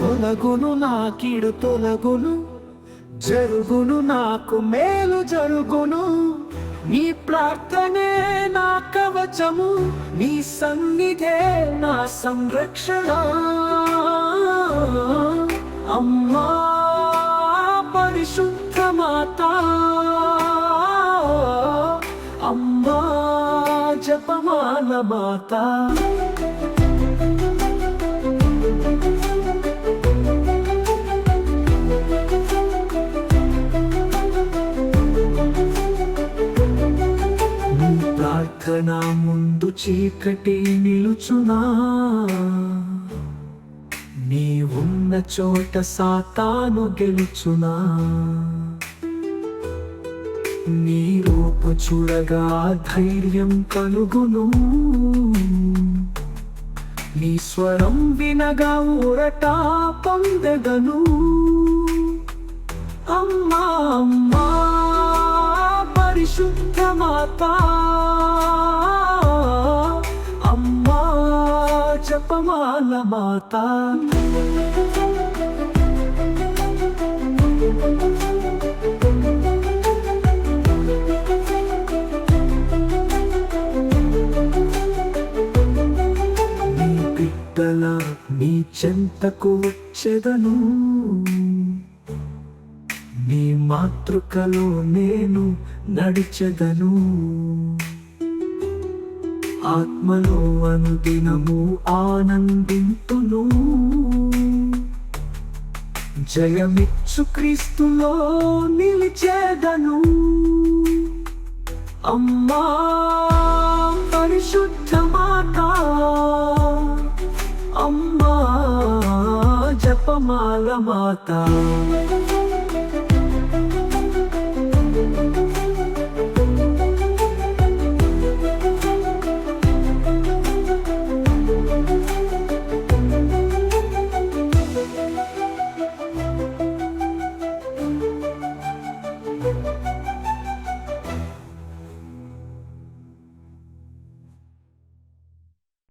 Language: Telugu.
తొలగును నా కీడు తొలగును జరుగును నాకు మేలు జరుగును. నీ ప్రార్థనే నా కవచము నీ సన్నిధే నా సంరక్షణ. అమ్మా పరిశుద్ధ మాత. అమ్మా జపమాల మాత. ప్రార్థన ముందు చీకటి నిలుచునా. నీ ఉన్న చోట సాతాను గెలుచునా? నీ రూపు చూడగా ధైర్యం కలుగును. నీ స్వరం వినగా ఊరట పొందగను అమ్మా అమ్మా పరిశుద్ధమాతా జపమాల మాత. నీ బిడ్డల నీ చెంతకు వచ్చెదను. నీ మాతృకలో నేను నడిచెదను. ఆత్మలో అనుదినము ఆనందింతును. జయమిచ్చు క్రీస్తులో నిలిచేదను. అమ్మా పరిశుద్ధ మాత అమ్మా జపమాల మాత?